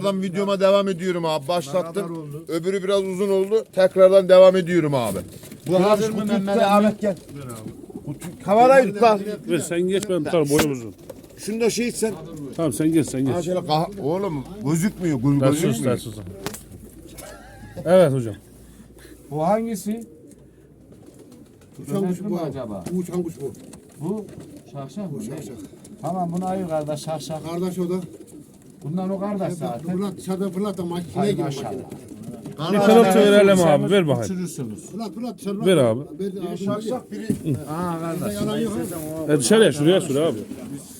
Tekrardan videoma devam ediyorum abi. Başlattım. Öbürü biraz uzun oldu. Tekrardan devam ediyorum abi. Bu hazır mı Mehmet Ahmet gel. Kamerayı tut lan. Ver sen geç ben tutarım boyum uzun. Şunu da şey içsen. Tamam sen geç sen Ha geç. şöyle kah- Oğlum gözükmüyor. Göz, Ters sus gözükmüyor. ters sus. Evet hocam. Bu hangisi? Uçan kuş bu acaba? Bu uçan kuş bu. Bu şahşah mı? Şakşak. Tamam bunu ayır kardeş şahşah. Kardeş o da. Bundan o kardeş zaten. Fırlat dışarıda fırlat da makineye Hay gibi maşallah. makine. Bir kanat verelim abi ver bakayım. Uçurursunuz. Fırlat fırlat dışarıda. Ver abi. Biri Şakşak biri. Aa kardeş. Yalan yok. E dışarıya şuraya sür abi.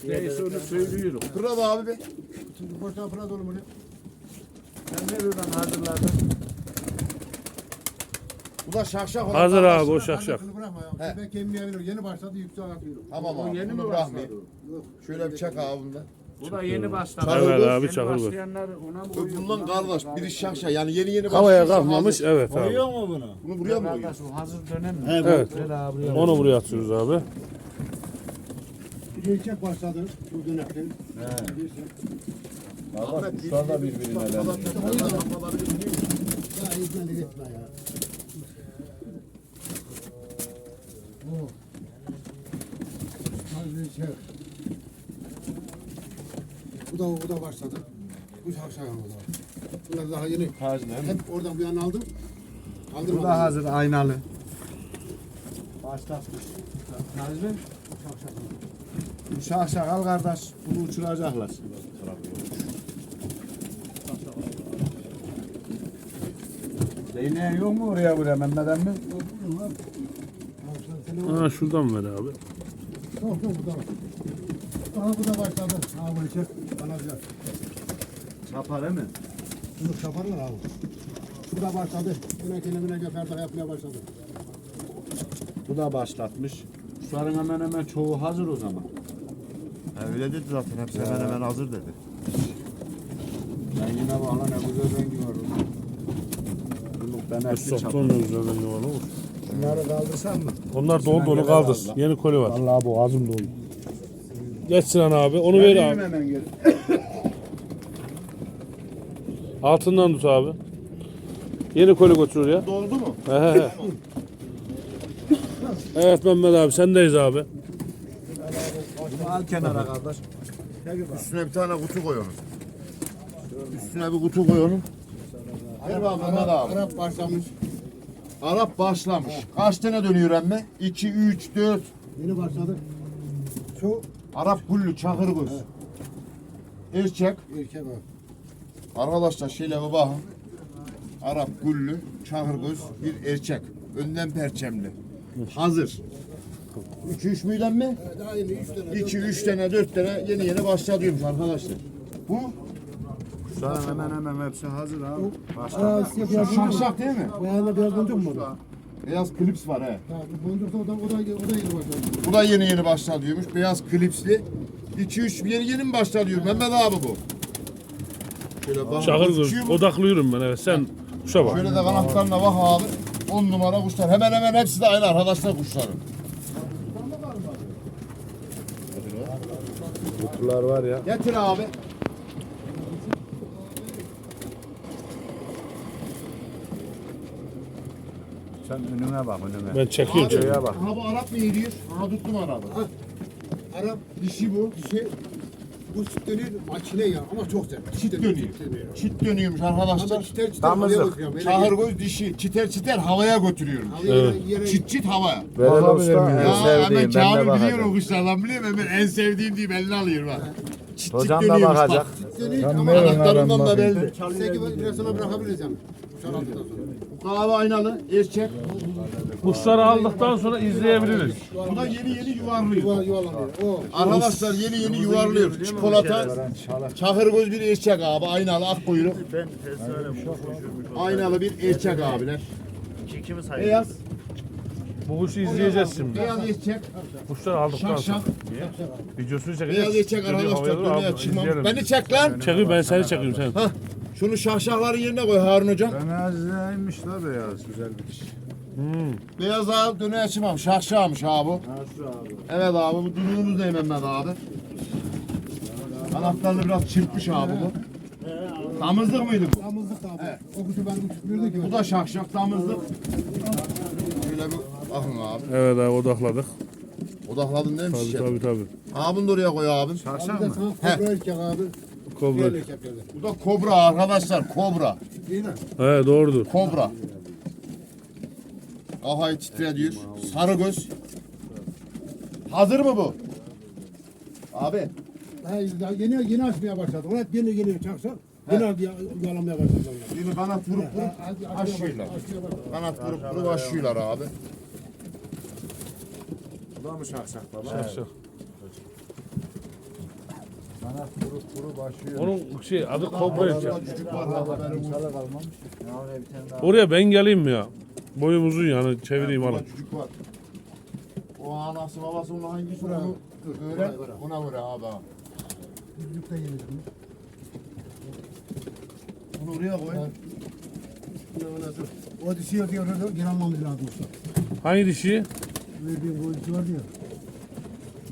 Neyse onu söylüyorum. Fırlat abi be. Boşuna fırlat oğlum onu. Sen ver oradan hazırladın. Bu da şakşak olan. Hazır abi o şakşak. Bunu ya. Köpek yemeyebilir. Yeni başladı yüksek atıyor. Tamam abi. yeni mi bunu başladı? bırakmayayım. Şöyle bir çek abi bundan. Bu da yeni başladı. Evet abi Yeni çakır ver. başlayanlar ona mı koyuyor? Bundan kardeş biri şakşak yani yeni yeni Havaya başlıyorsa kalkmamış hazır. evet abi. mu bunu? Bunu buraya mı koyuyor? Kardeş o hazır dönem mi? Evet. Ver abi. Onu buraya atıyoruz abi. Bir geçecek başladı. Bu dönekten. Kuşlar da birbirine benziyor. Ya izlendik etme ya. Bu. Hadi şey. Bu da bu da başladı. Bu şakşak ama da. Bunlar daha yeni. Hep oradan bir yana aldım. Aldım. Bu da hazır aynalı. Başlatmış. Nazmi. Bu şahşak al kardeş. Bunu uçuracaklar. Değneğin yok mu oraya buraya Mehmet emmi? Ha şuradan ver abi. Yok yok bu da var. Aha bu da başladı. Ha bunu çek. Bana güzel. Çapar mi? Bunu kaparlar abi. Bu da başladı. Buna kendine göferdik yapmaya başladı. Bu da başlatmış. Kuşların hemen hemen çoğu hazır o zaman. öyle dedi zaten hepsi hemen hemen hazır dedi. Rengine bak lan ne güzel rengi var. Ben hepsi çapar. Soktuğun üzerinden ne var olur. Bunları kaldırsan mı? Onlar doldu onu kaldır. Yeni koli var. Vallahi bu ağzım doldu. Geç Sinan abi onu ver abi. hemen gel. Altından tut abi. Yeni koli götür ya. Doldu mu? He he he. Evet Mehmet abi sendeyiz abi. Al kenara kardeş. Üstüne bir tane kutu koyalım. Üstüne bir kutu koyalım. Ver bakalım Mehmet abi. Arap başlamış. Arap başlamış. Kaç tane dönüyor emme? 2, 3, 4. Yeni başladı. Şu Arap kullu çakır göz. Erkek. erkek var. Arkadaşlar şöyle bir bakın. Arap kullu çakır göz bir erkek. Önden perçemli. Hazır. 2 3 müyden mi? Daha yeni 3 tane. 2 3 tane 4 tane yeni yeni başlıyormuş arkadaşlar. Bu Kuşların hemen hemen hepsi hazır abi. Boncuk. şakşak değil mi? Beyaz boncuk mu var? Beyaz klips var he. Ha, bu boncuk da o da, o da, o da yeni başladı. Bu da yeni yeni başlıyormuş. Beyaz klipsli. 2 3 yeni yeni mi başlıyor? Mehmet abi bu. Şöyle bak. Çakır mu? Odaklıyorum ben evet. Sen kuşa bak. Şöyle de kanatlarına bak abi. 10 numara kuşlar. Hemen hemen hepsi de aynı arkadaşlar kuşların. Kutular var ya. Getir abi. Sen önüne bak önüne. Ben çekiyorum Abi, çekiyorum. bak. Aha bu Arap mı yediyor? Aha tuttum Arap'ı. Arap Dişi bu. dişi. Bu süt dönüyor makine ya ama çok sert. Çit dönüyor. Çit dönüyormuş arkadaşlar. Ama çiter çiter Damızlık. havaya. Böyle göz dişi. Çiter çiter havaya götürüyormuş. Havaya yere, Çit çit havaya. Verelim usta. Ya hemen Kamil biliyor o kuşlardan biliyor musun? Hemen en sevdiğim diyeyim eline alıyor bak. Çit çit Hocam da dönüyormuş bakacak. bak. dönüyor ama Anahtarından da belli. Seki biraz sonra bırakabiliriz yani. Sonra. Kahve aynalı, erkek. Kuşları aldıktan sonra izleyebiliriz. Bu da yeni yeni yuvarlıyor. Yuva, yuvalanıyor. O. Arkadaşlar yeni yeni yuvarlıyor. Çikolata, çakır göz bir erkek abi. Aynalı ak kuyruk. Aynalı bir erkek abiler. Beyaz, Bu kuşu izleyeceğiz şimdi. beyaz erkek, Kuşları aldıktan sonra. şakşak, Videosunu beyaz çekeceğiz. erkek Dönüyor havaya arkadaşlar doğru, çıkmam. izleyelim. Beni çek lan. Çekiyorum ben seni çekiyorum sen. Şunu şahşahların yerine koy Harun hocam. Benazlıymış la beyaz. Güzel bir diş. Beyaz abi döneye çıkmam. Şahşahmış abi. bu. Evet abi bu durumumuz ne Mehmet abi? Kanatlarını biraz çırpmış abi bu. Damızlık mıydı bu? Damızlık da abi. O kuşu ben uçurmuyordum ki. Bu da şakşak damızlık. Şöyle bir bakın abi. Evet abi odakladık. Odakladın değil mi Tabii şişe? tabii tabii. Ha bunu da oraya koy abim. Abi de sana kobra erkek abi. Kobra. Bu da kobra arkadaşlar. Kobra. İyi lan. He doğrudur. Kobra. Kafayı titrediyor. Sarı göz. Hazır mı bu? Abi. Ha, daha yeni yeni açmaya başladı. Hep yeni yeni çaksa. Yeni ya- yalamaya başladı. onlar. Yeni kanat vurup vurup aşıyorlar. Kanat vurup vurup aşıyorlar abi. Bu da mı şakşak baba? Şakşak. Kanat kuru kuru başlıyor. Onun şey adı kobra haberim olsun. kalmamış. Ne oraya bir tane daha. Oraya ben geleyim mi ya? Boyum uzun yani çevireyim alın. Cücük var. O anası babası onun Bravo. onu öğren. Ona göre abi. Yüzlükte yeni çıkmış. Bunu oraya koy. O dişi diyor diyor. Geri almamız lazım. Hangi dişi? Verdiğim bu dişi var diyor.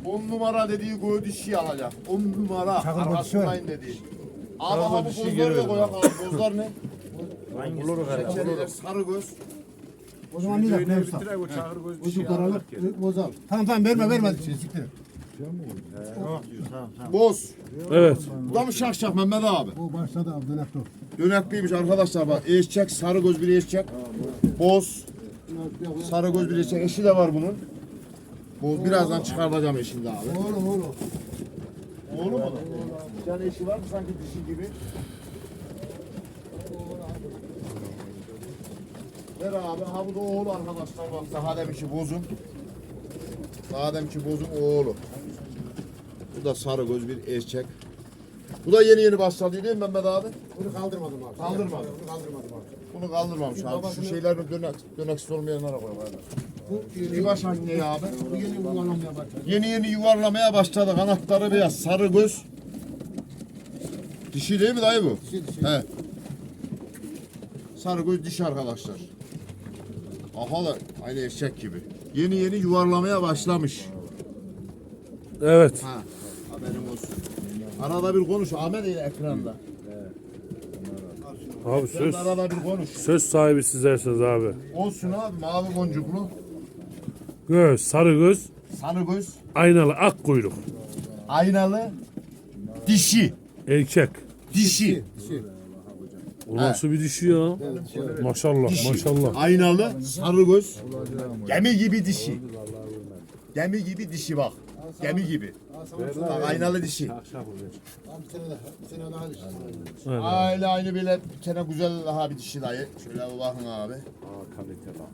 10 numara dediği koyu dişi alacak. 10 numara. Dişi Arkasındayım dediği. Abi Çakıl ha bu dişi bozlar ne verin koyak abi? Bozlar ne? Bulur herhalde. Sarı göz. O zaman bir usta? tire bu çağır göz bir Ucu şey karalık, gerek. bozal. Tamam tamam verme verme dişi. Siktir. Boz. Evet. Bu da mı şakşak Mehmet abi? O başladı abi dönek dur. Dönekliymiş arkadaşlar bak. Eşek, sarı göz bir eşek. Boz, sarı göz bir eşek. Eşi de var bunun. Boz birazdan çıkartacağım eşini de abi. Oğlum oğlum. Oğlum mu? Bir tane eşi var mı sanki dişi gibi? Ver abi. Ha bu da oğlu arkadaşlar bak. Daha demişi bozun. Daha demişi bozun oğlu. Bu da sarı göz bir erkek. Bu da yeni yeni başladı değil mi Mehmet abi? Bunu kaldırmadım abi. Kaldırmadın. Bunu kaldırmadım abi. Bunu kaldırmamış abi. Şu şeylerini dönek, döneksiz olmayanlara koy. Bu Bir yeni baş ne abi? bu yeni yuvarlanmaya başladı. Yeni yeni yuvarlamaya başladı. Kanatları beyaz. Sarı göz. Dişi değil mi dayı bu? Dişi dişi. He. Sarı göz dişi arkadaşlar. Aha da aynı eşek gibi. Yeni yeni yuvarlamaya başlamış. Evet. Ha. Haberim olsun. Arada bir konuş. Ahmet ile ekranda. Abi Sen söz de arada bir konuş. söz sahibi sizlersiniz abi. Olsun abi. Mavi boncuklu. Göz, sarı göz, Sarı göz. aynalı ak kuyruk. Aynalı. Dişi. Erkek. Dişi. Dişi. O nasıl bir dişi ya? Maşallah maşallah. Aynalı, sarı göz, gemi gibi dişi. Gemi gibi dişi bak. Gemi gibi. Bak aynalı dişi. Abi bir sene daha. Bir sene daha dişi. Aynen. Aile aynı böyle bir tane güzel daha bir dişi dayı. Şöyle bakın abi. Aa kalite bak.